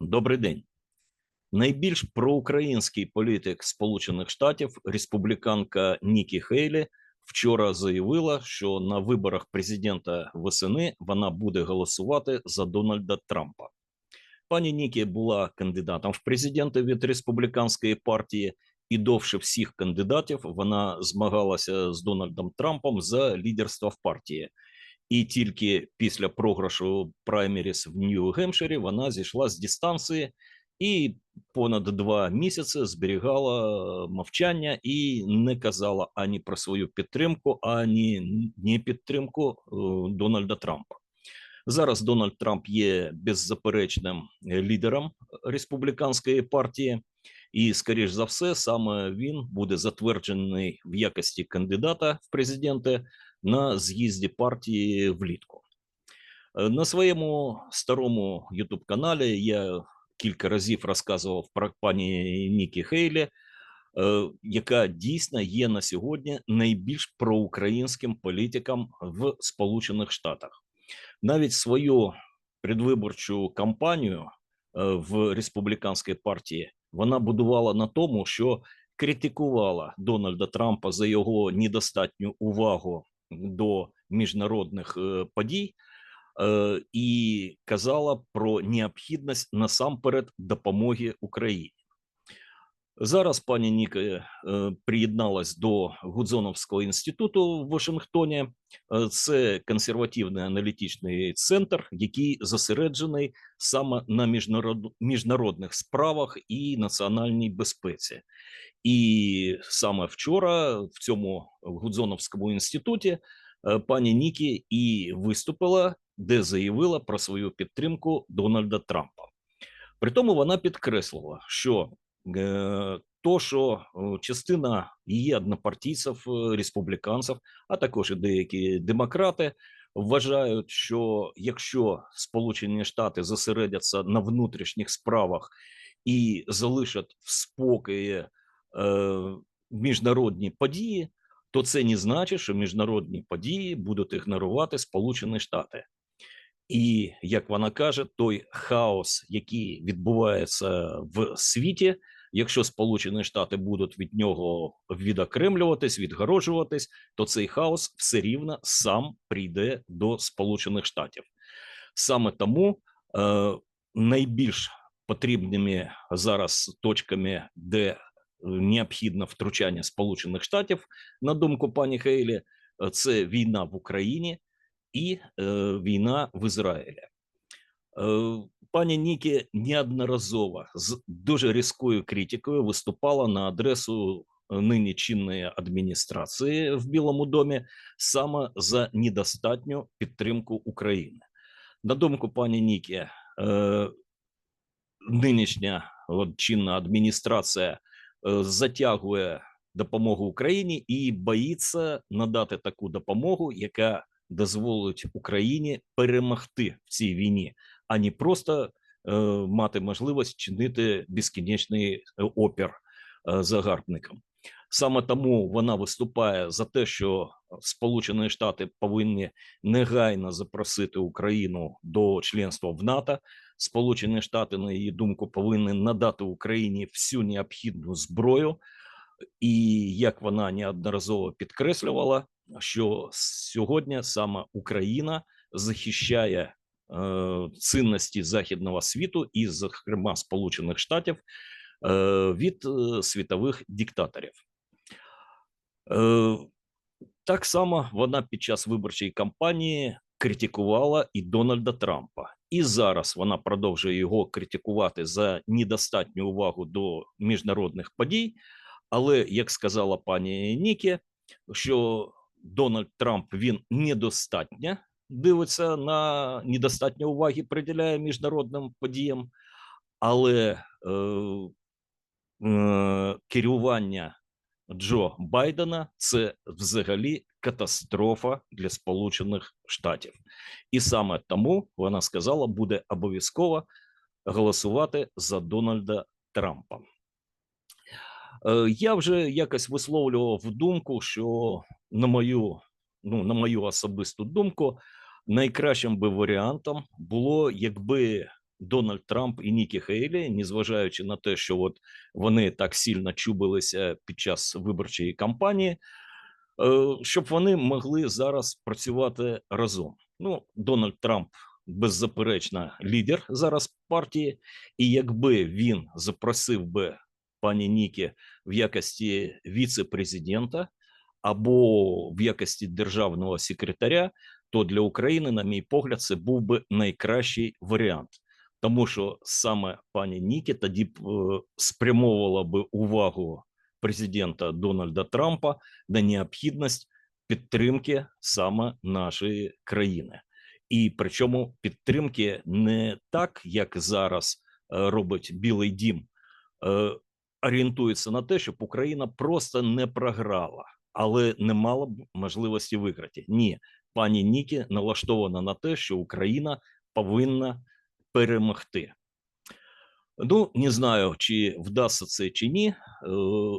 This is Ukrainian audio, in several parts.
Добрий день. Найбільш проукраїнський політик Сполучених Штатів, республіканка Нікі Хейлі, вчора заявила, що на виборах президента восени вона буде голосувати за Дональда Трампа. Пані Нікі була кандидатом в президенти від республіканської партії, і довше всіх кандидатів вона змагалася з Дональдом Трампом за лідерство в партії. І тільки після програшу праймеріс в Нью-Гемпширі вона зійшла з дистанції і понад два місяці зберігала мовчання і не казала ані про свою підтримку, ані не підтримку е, Дональда Трампа. Зараз Дональд Трамп є беззаперечним лідером республіканської партії, і, скоріш за все, саме він буде затверджений в якості кандидата в президенти на з'їзді партії влітку. Е, На своєму старому youtube каналі я кілька разів розказував про пані Нікі Хейлі, е, яка дійсно є на сьогодні найбільш проукраїнським політиком в Сполучених Штатах. Навіть свою предвиборчу кампанію е, в республіканській партії вона будувала на тому, що критикувала Дональда Трампа за його недостатню увагу до міжнародних е, подій е, і казала про необхідність насамперед допомоги Україні. Зараз пані Ніка е, приєдналась до Гудзоновського інституту в Вашингтоні. Е, Це консервативний аналітичний центр, який зосереджений саме на міжнарод... міжнародних справах і національній безпеці. І саме вчора в цьому Гудзоновському інституті е, пані Нікі і виступила, де заявила про свою підтримку Дональда Трампа. При тому вона підкреслила, що то, що е, частина її однопартійців, е, республіканців, а також і деякі демократи вважають, що якщо Сполучені Штати зосередяться на внутрішніх справах і залишать в спокої е, міжнародні події, то це не значить, що міжнародні події будуть ігнорувати Сполучені Штати. І як вона каже, той хаос, який відбувається в світі, якщо Сполучені Штати будуть від нього відокремлюватись, відгороджуватись, то цей хаос все рівно сам прийде до Сполучених Штатів. Саме тому е, найбільш потрібними зараз точками, де необхідне втручання Сполучених Штатів, на думку пані Хейлі, е, це війна в Україні і е, війна в Ізраїлі. Е, пані Нікі неодноразово з дуже різкою критикою виступала на адресу нині чинної адміністрації в Білому домі саме за недостатню підтримку України. На думку пані Нікі, е, нинішня от, чинна адміністрація е, затягує допомогу Україні і боїться надати таку допомогу, яка дозволить Україні перемогти в цій війні, а не просто е, мати можливість чинити безкінечний е, опір е, загарбникам. Саме тому вона виступає за те, що Сполучені Штати повинні негайно запросити Україну до членства в НАТО. Сполучені Штати, на її думку, повинні надати Україні всю необхідну зброю, і як вона неодноразово підкреслювала, що сьогодні саме Україна захищає цінності західного світу і, зокрема, Сполучених Штатів е, від е, світових диктаторів. Так само вона під час виборчої кампанії критикувала і Дональда Трампа, і зараз вона продовжує його критикувати за недостатню увагу до міжнародних подій. Але як сказала пані Нікі, що Дональд Трамп він недостатньо дивиться на недостатньо уваги, приділяє міжнародним подіям, але е, е, керування Джо Байдена це взагалі катастрофа для Сполучених Штатів, і саме тому вона сказала, буде обов'язково голосувати за Дональда Трампа. Е, Я вже якось висловлював думку, що на мою, ну, на мою особисту думку, найкращим би варіантом було, якби Дональд Трамп і Нікі Хейлі, незважаючи на те, що от вони так сильно чубилися під час виборчої кампанії, е, щоб вони могли зараз працювати разом. Ну, Дональд Трамп беззаперечно лідер зараз партії, і якби він запросив би пані Нікі в якості віце-президента або в якості державного секретаря, то для України, на мій погляд, це був би найкращий варіант, тому що саме пані Нікі тоді б е, спрямовувала би увагу президента Дональда Трампа на необхідність підтримки саме нашої країни, і причому підтримки не так, як зараз е, робить Білий Дім, е, орієнтується на те, щоб Україна просто не програла, але не мала б можливості виграти. Ні, пані Нікі налаштована на те, що Україна повинна перемогти. Ну, не знаю, чи вдасться це чи ні. Е,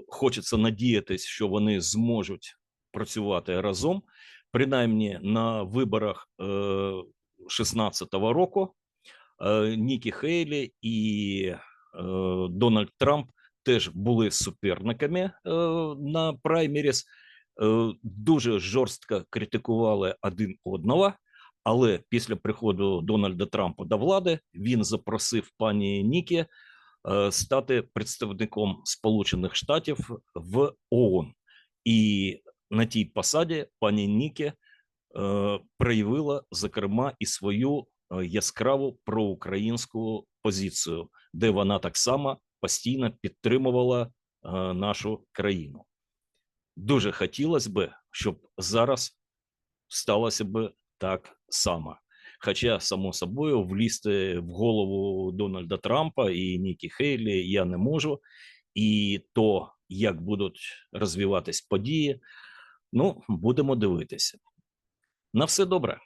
Хочеться надіятись, що вони зможуть працювати разом. Принаймні на виборах 16-го року е, Нікі Хейлі і е, Дональд Трамп теж були суперниками е, на праймеріс, е, дуже жорстко критикували один одного. Але після приходу Дональда Трампа до влади він запросив пані Нікі е, стати представником Сполучених Штатів в ООН. І на тій посаді пані Нікі е, проявила зокрема і свою е, яскраву проукраїнську позицію, де вона так само постійно підтримувала е, нашу країну. Дуже хотілося б, щоб зараз сталося б так само. Хоча, само собою, влізти в голову Дональда Трампа і Нікі Хейлі я не можу. І то, як будуть розвиватись події, ну, будемо дивитися. На все добре.